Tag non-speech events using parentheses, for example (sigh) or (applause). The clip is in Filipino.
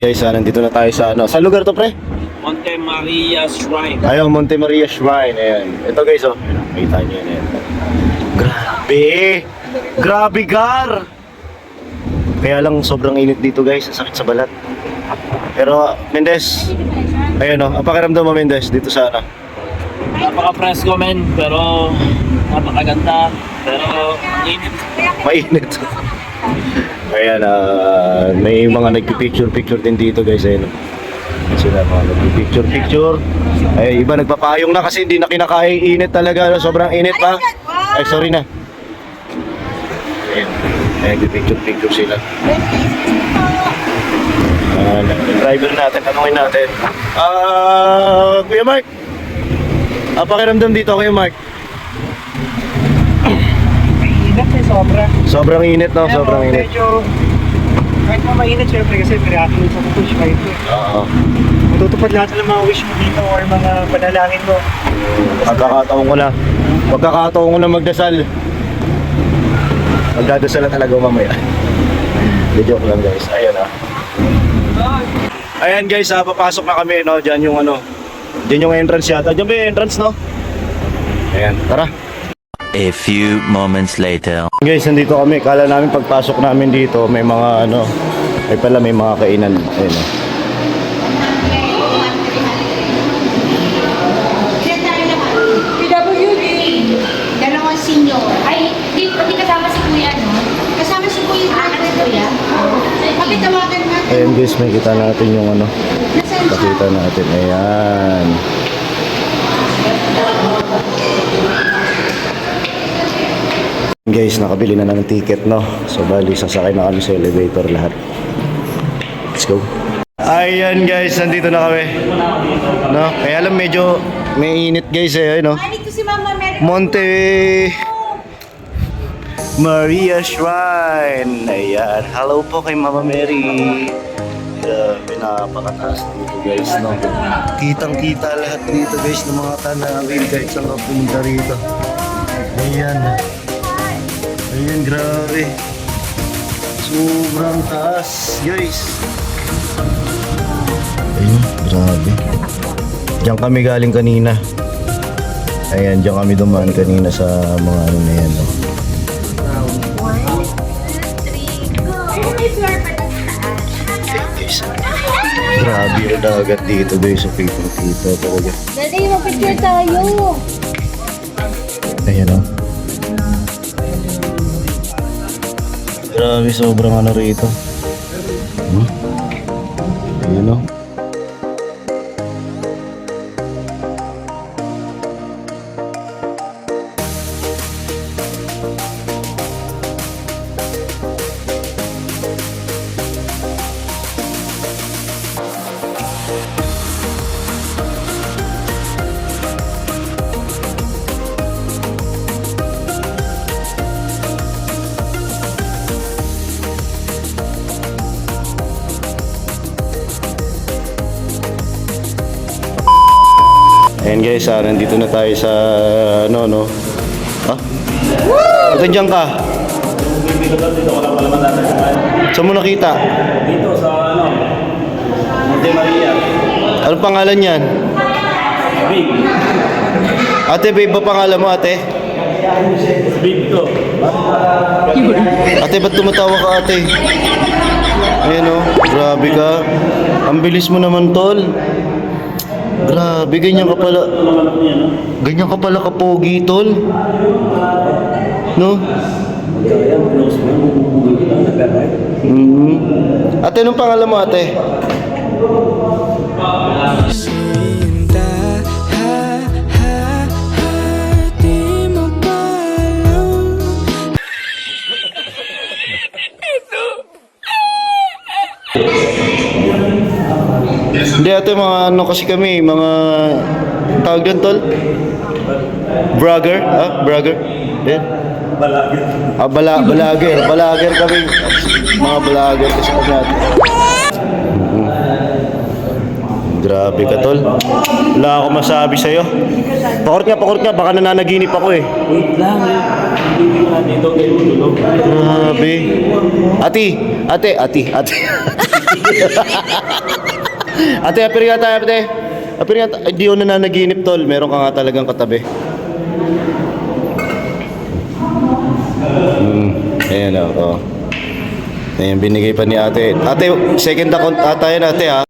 Guys, ah, nandito na tayo sa ano. Sa lugar to, pre? Monte Maria Shrine. Ayaw, Monte Maria Shrine. Ayan. Ito guys, oh. Kita niyo yan. Grabe! Grabe, Gar! Kaya lang sobrang init dito guys. Ang sakit sa balat. Pero, Mendes. Ayan, oh. Ang pakiramdam mo, Mendes, dito sa ano. Napaka-fresco men, pero napakaganda. Pero ang init. Mainit. Ayan, ah, may mga nagpipicture-picture din dito guys. Ayan. Sila mga nagpipicture-picture. Ay, iba nagpapayong na kasi hindi na kinakaya init talaga. no? Sobrang init pa. Ay, sorry na. Ayan, ayan nagpipicture-picture sila. Ah, yung driver natin, tanungin natin. Ah, Kuya Mark. Ah, pakiramdam dito, Kuya Mark. Mainit eh, sobra. Sobrang init, no? Kaya Sobrang init. Medyo, kahit na mainit syempre kasi triathlon sa push fight ko. Oo. Matutupad lahat ng mga wish mo dito or mga panalangin mo. Pagkakataon ko na. Pagkakataon ko na magdasal. Magdadasal na talaga mamaya. Hindi joke lang guys. Ayan ah. Ayan guys, ah, papasok na kami no. Diyan yung ano. Diyan yung entrance yata. Diyan ba yung entrance no? Ayan, tara. A few moments later. Guys, nandito kami. Kala namin pagpasok namin dito, may mga ano, ay pala may mga kainan. Ayun. oh. PWD. Dalawang senior. Ay, di, di kasama si Kuya, no? Kasama si Kuya. Ah, Kuya? Pakitawagan natin. Ayan guys, may kita natin yung ano. Pakita natin. Ayan. Guys, nakabili na ng ticket, no? So, bali, sasakay na kami sa elevator lahat. Let's go. Ayan guys, nandito na kami. No? Kaya lang medyo may init guys eh, no? Monte Maria Shrine. Ayan. Hello po kay Mama Mary. Grabe, napakataas dito guys, no? Kitang-kita lahat dito guys ng mga tanawin kahit saan ka pumunta rito. Ayan. Ayan, grabe. Sobrang taas, guys. Ayun, grabe. Diyan kami galing kanina. Ayan, diyan kami dumaan kanina sa mga ano na yan. Guys, grabe yung dagat dito guys. So, kitang-kita talaga. Dali, mag-picture tayo. Ayan o. Grabe, sobrang ano rito. Hmm? Ayan o. Ayan guys, ah, nandito na tayo sa ano no. Ha? Ito dyan ka. Saan mo nakita? Dito sa ano, Monte Maria. Anong pangalan yan? Big. Ate, babe ba pangalan mo ate? Big to. Ate, ba't tumatawa ka ate? Ayan o, grabe ka. Ang bilis mo naman tol. Grabe, ganyan ka pala. Ganyan ka pala kapogi tol. No? Mhm. Ate, anong pangalan mo ate? Sinta, (laughs) ha, Hindi ate, mga ano kasi kami, mga tawag doon tol? Bragger? Ah, bragger? Yan. Balager. Ah, bala, balager. Balager kami. Mga balager kasi kami ate. Mhm. Grabe ka tol. Wala ako masabi sa'yo. Pakort nga, pakort nga. Baka nananaginip ako eh. Wait lang. Grabe. Ati, ate, ati, ate. (laughs) (laughs) ate, apir nga tayo, ate. Apir nga tayo. Hindi ko na nanaginip, tol. Meron ka nga talagang katabi. Hmm, ayan o. Oh, Ayan, binigay pa ni ate. Ate, second account ata yan ate ha.